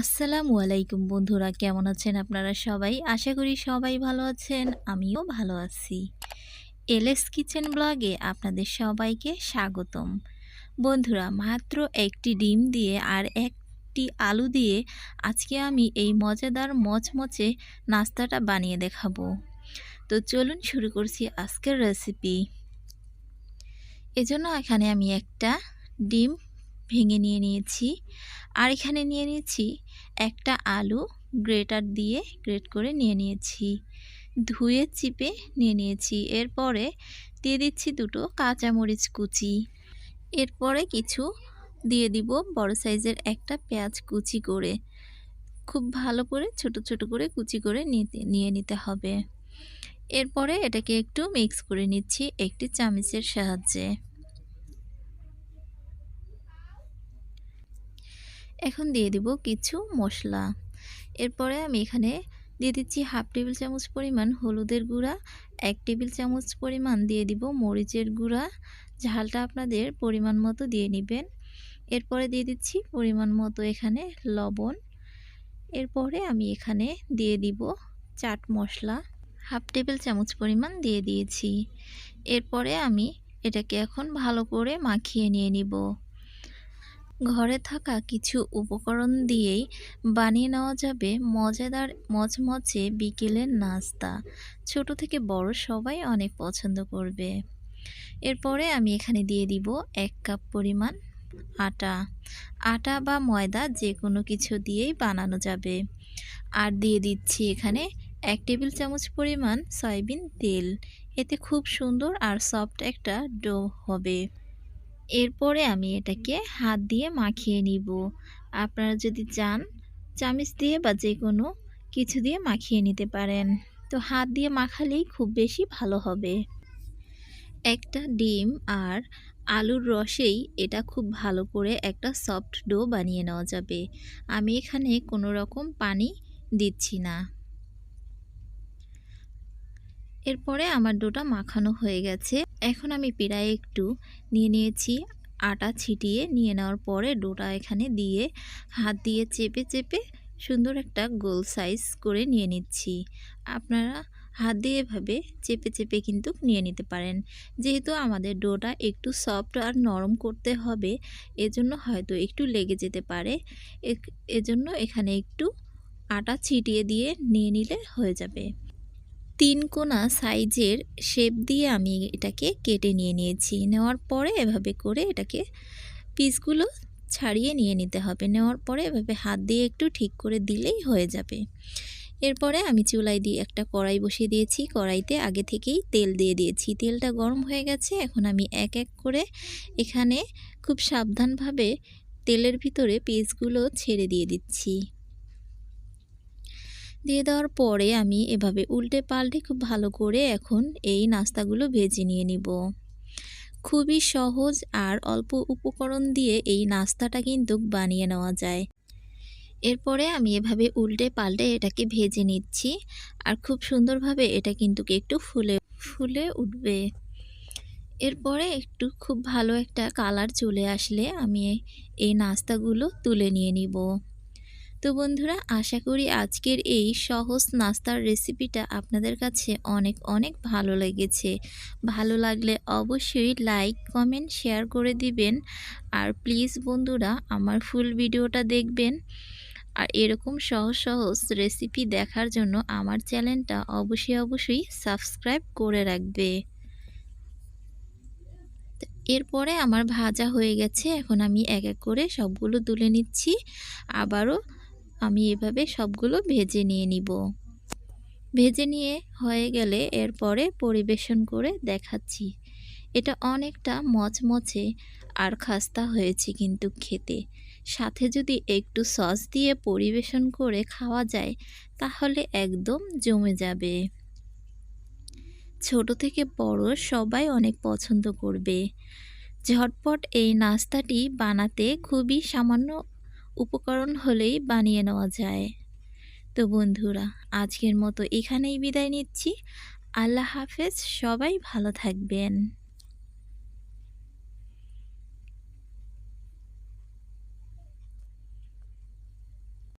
আসসালামু আলাইকুম বন্ধুরা, কেমন আছেন আপনারা সবাই? আশা করি সবাই ভালো আছেন, আমিও ভালো আছি। এলএস কিচেন ব্লগে আপনাদের সবাইকে স্বাগতম। বন্ধুরা, মাত্র একটি ডিম দিয়ে আর একটি আলু দিয়ে আজকে আমি এই মজাদার মচমচে নাস্তাটা বানিয়ে দেখাবো। তো চলুন শুরু করছি আজকের রেসিপি এজন্য এখানে আমি একটা ডিম ভেঙে নিয়ে নিয়েছি। আর এখানে নিয়ে নিয়েছি একটা আলু, গ্রেটার দিয়ে গ্রেট করে নিয়ে নিয়েছি। ধুয়ে, চিপে নিয়ে নিয়েছি। এরপরে দিয়ে দিচ্ছি দুটো কাঁচামরিচ কুচি। এরপরে কিছু দিয়ে দিব বড় সাইজের একটা পেঁয়াজ কুচি করে। খুব ভালো করে, ছোট ছোট করে কুচি করে নিতে, নিয়ে নিতে হবে। এরপরে এটাকে একটু মিক্স করে নিচ্ছি একটি চামচের সাহায্যে। এখন দিয়ে দিব কিছু মশলা। এরপরে আমি এখানে দিয়ে দিচ্ছি হাফ টেবিল চামচ পরিমাণ হলুদের গুঁড়া, এক টেবিল চামচ পরিমাণ দিয়ে দিব মরিচের গুঁড়া। ঝালটা আপনাদের পরিমাণ মতো দিয়ে নেবেন। এরপরে দিয়ে দিচ্ছি পরিমাণ মতো এখানে লবণ। এরপরে আমি এখানে দিয়ে দিব চাট মশলা। হাফ টেবিল চামচ পরিমাণ দিয়ে দিয়েছি। এরপরে আমি এটাকে এখন ভালো করে মাখিয়ে নিয়ে নিব। ঘরে থাকা কিছু উপকরণ দিয়েই বানিয়ে নেওয়া যাবে মজাদার মচমচে বিকেলের নাস্তা। ছোট থেকে বড় সবাই অনেক পছন্দ করবে। এরপরে আমি এখানে দিয়ে দিব এক কাপ পরিমাণ আটা। আটা বা ময়দা যে কোনো কিছু দিয়েই বানানো যাবে। আর দিয়ে দিচ্ছি এখানে এক টেবিল চামচ পরিমাণ সয়াবিন তেল। এতে খুব সুন্দর আর সফট একটা ডো হবে। এরপরে আমি এটাকে হাত দিয়ে মাখিয়ে নিব। আপনারা যদি চান চামিচ দিয়ে বা যে কোনো কিছু দিয়ে মাখিয়ে নিতে পারেন। তো হাত দিয়ে মাখালেই খুব বেশি ভালো হবে। একটা ডিম আর আলুর রসেই এটা খুব ভালো করে একটা সফট ডো বানিয়ে নেওয়া যাবে। আমি এখানে কোনো রকম পানি দিচ্ছি না। এরপরে আমার ডোটা মাখানো হয়ে গেছে। এখন আমি প্রায় একটু নিয়ে নিয়েছি, আটা ছিটিয়ে নিয়ে নেওয়ার পরে ডোটা এখানে দিয়ে হাত দিয়ে চেপে চেপে সুন্দর একটা গোল সাইজ করে নিয়ে নিচ্ছি। আপনারা হাত দিয়ে এভাবে চেপে চেপে কিন্তু নিয়ে নিতে পারেন। যেহেতু আমাদের ডোটা একটু সফট আর নরম করতে হবে, এজন্য হয়তো একটু লেগে যেতে পারে। এজন্য এখানে একটু আটা ছিটিয়ে দিয়ে নিয়ে নিলে হয়ে যাবে। তিন কোনা সাইজের শেপ দিয়ে আমি এটাকে কেটে নিয়ে নিয়েছি। নেওয়ার পরে এভাবে করে এটাকে পিসগুলো ছাড়িয়ে নিয়ে নিতে হবে। নেওয়ার পরে এভাবে হাত দিয়ে একটু ঠিক করে দিলেই হয়ে যাবে। এরপরে আমি চুলাই দিয়ে একটা কড়াই বসিয়ে দিয়েছি। কড়াইতে আগে থেকেই তেল দিয়ে দিয়েছি। তেলটা গরম হয়ে গেছে। এখন আমি এক এক করে এখানে খুব সাবধানভাবে তেলের ভিতরে পিসগুলো ছেড়ে দিয়ে দিচ্ছি। দিয়ে দেওয়ার পরে আমি এভাবে উল্টে পাল্টে খুব ভালো করে এখন এই নাস্তাগুলো ভেজে নিয়ে নিব। খুবই সহজ আর অল্প উপকরণ দিয়ে এই নাস্তাটা কিন্তু বানিয়ে নেওয়া যায়। এরপরে আমি এভাবে উল্টে পাল্টে এটাকে ভেজে নিচ্ছি আর খুব সুন্দরভাবে এটা কিন্তু একটু ফুলে ফুলে উঠবে। এরপরে একটু খুব ভালো একটা কালার চলে আসলে আমি এই নাস্তাগুলো তুলে নিয়ে নিব। তো বন্ধুরা, আশা করি আজকের এই সহজ নাস্তার রেসিপিটা আপনাদের কাছে অনেক অনেক ভালো লেগেছে। ভালো লাগলে অবশ্যই লাইক কমেন্ট শেয়ার করে দিবেন। আর প্লিজ বন্ধুরা, আমার ফুল ভিডিওটা দেখবেন। আর এরকম সহজ সহজ রেসিপি দেখার জন্য আমার চ্যানেলটা অবশ্যই অবশ্যই সাবস্ক্রাইব করে রাখবে। এরপরে আমার ভাজা হয়ে গেছে। এখন আমি এক এক করে সবগুলো তুলে নিচ্ছি। আবারও আমি এভাবে সবগুলো ভেজে নিয়ে নিব। ভেজে নিয়ে হয়ে গেলে এরপরে পরিবেশন করে দেখাচ্ছি। এটা অনেকটা মচমচে আর খাস্তা হয়েছে কিন্তু খেতে। সাথে যদি একটু সস দিয়ে পরিবেশন করে খাওয়া যায়, তাহলে একদম জমে যাবে। ছোট থেকে বড় সবাই অনেক পছন্দ করবে। ঝটপট এই নাস্তাটি বানাতে খুবই সামান্য উপকরণ হলেই বানিয়ে নেওয়া যায়। তো বন্ধুরা, আজকের মতো এখানেই বিদায় নিচ্ছি। আল্লাহ হাফেজ, সবাই ভালো থাকবেন।